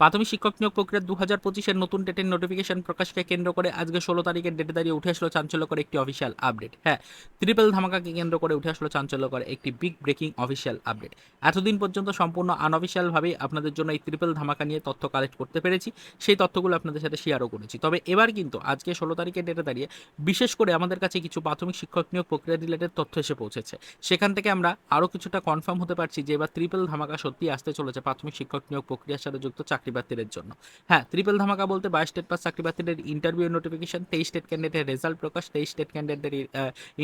প্রাথমিক শিক্ষক নিয়োগ প্রক্রিয়া দু হাজার পঁচিশের নতুন ডেটের নোটিফিকেশন প্রকাশকে কেন্দ্র করে আজকে ষোলো তারিখের ডেটে দাঁড়িয়ে উঠে আসলো চাঞ্চল্যকর একটি অফিসিয়াল আপডেট হ্যাঁ ত্রিপল ধামাকাকে কেন্দ্র করে উঠে আসলো চাঞ্চল্যকর একটি বিগ ব্রেকিং অফিসিয়াল আপডেট এতদিন পর্যন্ত সম্পূর্ণ আনঅফিসিয়ালভাবেই আপনাদের জন্য এই ত্রিপল ধামাকা নিয়ে তথ্য কালেক্ট করতে পেরেছি। সেই তথ্যগুলো আপনাদের সাথে শেয়ারও করেছি। তবে এবার কিন্তু আজকে ষোলো তারিখের ডেটে দাঁড়িয়ে বিশেষ করে আমাদের কাছে কিছু প্রাথমিক শিক্ষক নিয়োগ প্রক্রিয়া রিলেটেড তথ্য এসে পৌঁছেছে। সেখান থেকে আমরা আরও কিছুটা কনফার্ম হতে পারছি যে এবার ত্রিপল ধামাকা সত্যি আসতে চলেছে প্রাথমিক শিক্ষক নিয়োগ প্রক্রিয়ার সাথে যুক্ত চাকরি প্রার্থীদের জন্য। হ্যাঁ ত্রিপল ধামাকা বলতে বাইশ স্টেট পাস চাকরি প্রার্থীদের ইন্টারভিউ নোটিফিকেশন তেইশ স্টেট ক্যান্ডিডেটের রেজাল্ট প্রকাশ, তেইশ স্টেট ক্যান্ডিডেটের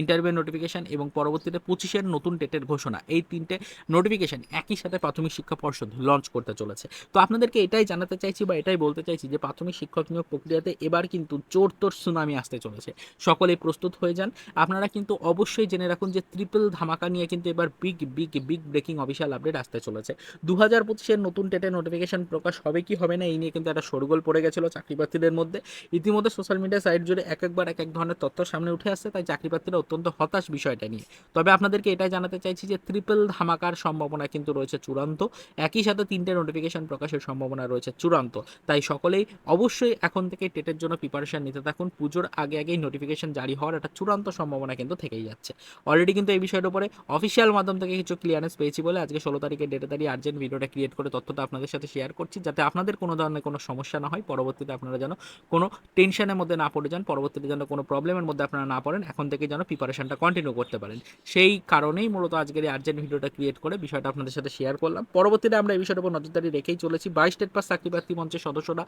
ইন্টারভিউ নোটিফিকেশন এবং পরবর্তীতে পঁচিশের নতুন ডেটের ঘোষণা। এই তিনটে নোটিফিকেশন একই সাথে প্রাথমিক শিক্ষা পর্ষদ লঞ্চ করতে চলেছে। তো আপনাদেরকে এটাই জানাতে চাইছি বা এটাই বলতে চাইছি যে প্রাথমিক শিক্ষক নিয়োগ প্রক্রিয়াতে এবার কিন্তু জোর তোর সুনামি আসতে চলেছে। সকলেই প্রস্তুত হয়ে যান। আপনারা কিন্তু অবশ্যই জেনে রাখুন যে ট্রিপল ধামাকা নিয়ে কিন্তু এবার big big big breaking official update আসতে চলেছে। দু হাজার পঁচিশের নতুন টেটের নোটিফিকেশন প্রকাশ হবে কি হবে না, এই নিয়ে কিন্তু একটা শোরগোল পড়ে গেছিল চাকরি প্রার্থীদের মধ্যে। ইতিমধ্যে সোশ্যাল মিডিয়া সাইট জুড়ে এক একবার এক এক ধরনের তথ্য সামনে উঠে আসছে, তাই চাকরি প্রার্থীরা অত্যন্ত হতাশ বিষয়টা নিয়ে। তবে আপনাদেরকে এটাই জানাতে চাইছি যে ট্রিপল ধামাকার সম্ভাবনা কিন্তু রয়েছে চূড়ান্ত। একই সাথে তিনটে নোটিফিকেশন প্রকাশের সম্ভাবনা রয়েছে চূড়ান্ত। তাই সকলেই অবশ্যই এখন থেকে টেটের জন্য প্রিপারেশন নিতে থাকুন। পুজোর আগে আগেই নোটিফিকেশন জারি হওয়ার একটা চূড়ান্ত সম্ভাবনা কিন্তু থেকেই যাচ্ছে। অলরেডি কিন্তু এই বিষয়ের উপরে অফিসিয়াল মাধ্যম থেকে কিছু ক্লিয়ারেন্স পেয়েছি বলে আজকে ষোলো তারিখের ডেটে দাঁড়িয়ে আর্জেন্ট ভিডিওটা ক্রিয়েট করে তথ্যটা আপনাদের সাথে শেয়ার করছি, যাতে আপনাদের কোনো ধরনের কোনো সমস্যা না হয়, পরবর্তীতে আপনারা যেন কোনো টেনশনের মধ্যে না পড়ে যান, পরবর্তীতে যেন কোনো প্রবলেমের মধ্যে আপনারা না পড়েন, এখন থেকে যেন প্রিপারেশনটা কন্টিনিউ করতে পারেন। সেই কারণেই মূলত আজকের এই আর্জেন্ট ভিডিওটা ক্রিয়েট করে বিষয়টা আপনাদের সাথে শেয়ার করলাম। পরবর্তীতে আমরা এই বিষয়টার উপর নজরদারি রেখেই চলেছি। বাইশ স্টেট পাস চাকরি প্রার্থী মঞ্চের সদস্যরা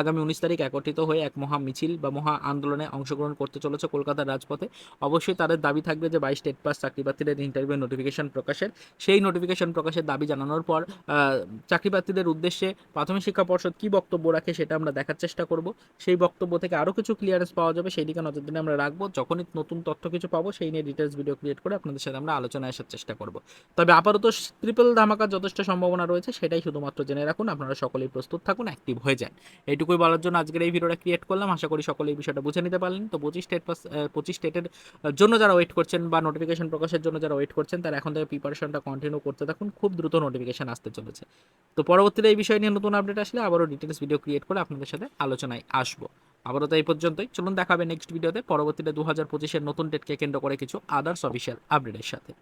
আগামী উনিশ তারিখ একত্রিত হয়ে এক মহা মিছিল বা মহা আন্দোলনে অংশগ্রহণ করতে চলেছে কলকাতার রাজপথে। অবশ্যই তাদের দাবি থাকবে যে বাইশ স্টেট পাস চাকরি প্রার্থীদের ইন্টারভিউ নোটিফিকেশন প্রকাশের। সেই নোটিফিকেশন প্রকাশের দাবি জানানোর পর চাকরি প্রার্থীদের উদ্দেশ্যে প্রাথমিক শিক্ষা পর্ষদ কী বক্তব্য রাখে সেটা আমরা দেখার চেষ্টা করব। সেই বক্তব্য থেকে আরও কিছু ক্লিয়ারেন্স পাওয়া যাবে, সেই দিকে নজর দিনে আমরা রাখব। যখনই নতুন তথ্য কিছু পাবো, সেই নিয়ে ডিটেলস ভিডিও ক্রিয়েট করে আপনাদের সাথে আমরা আলোচনায় আসার চেষ্টা করব। তবে আপাতত ট্রিপল ধামাকার যথেষ্ট সম্ভাবনা রয়েছে, সেটাই শুধুমাত্র জেনে রাখুন, আপনারা সকলেই প্রস্তুত থাকুন অ্যাক্টিভ হয়ে যান। এইটুকুই বলার জন্য আজকের এই ভিডিওটা ক্রিয়েট করলাম। আশা করি সকলে এই বিষয়টা বুঝে নিতে পারলেন। তো পঁচিশ স্টেট পাস পঁচিশ স্টেটের জন্য যারা ওয়েট করছেন বা নোটিফিকেশন প্রকাশের জন্য যারা ওয়েট করছেন, তারা এখন থেকে প্রিপারেশনটা কন্টিনিউ করতে থাকুন। খুব দ্রুত নোটিফিকেশন আসতে চলেছে। তো পরবর্তীতে এই বিষয় নিয়ে নতুন আপডেট আসলে আবারও ডিটেলস ভিডিও ক্রিয়েট করে আপনাদের সাথে আলোচনায় আসব। আবারও তো এই পর্যন্তই। চলুন দেখাবে নেক্সট ভিডিওতে পরবর্তীতে দু হাজার পঁচিশের নতুন ডেটকে কেন্দ্র করে কিছু আদার্স অফিসিয়াল আপডেটের সাথে।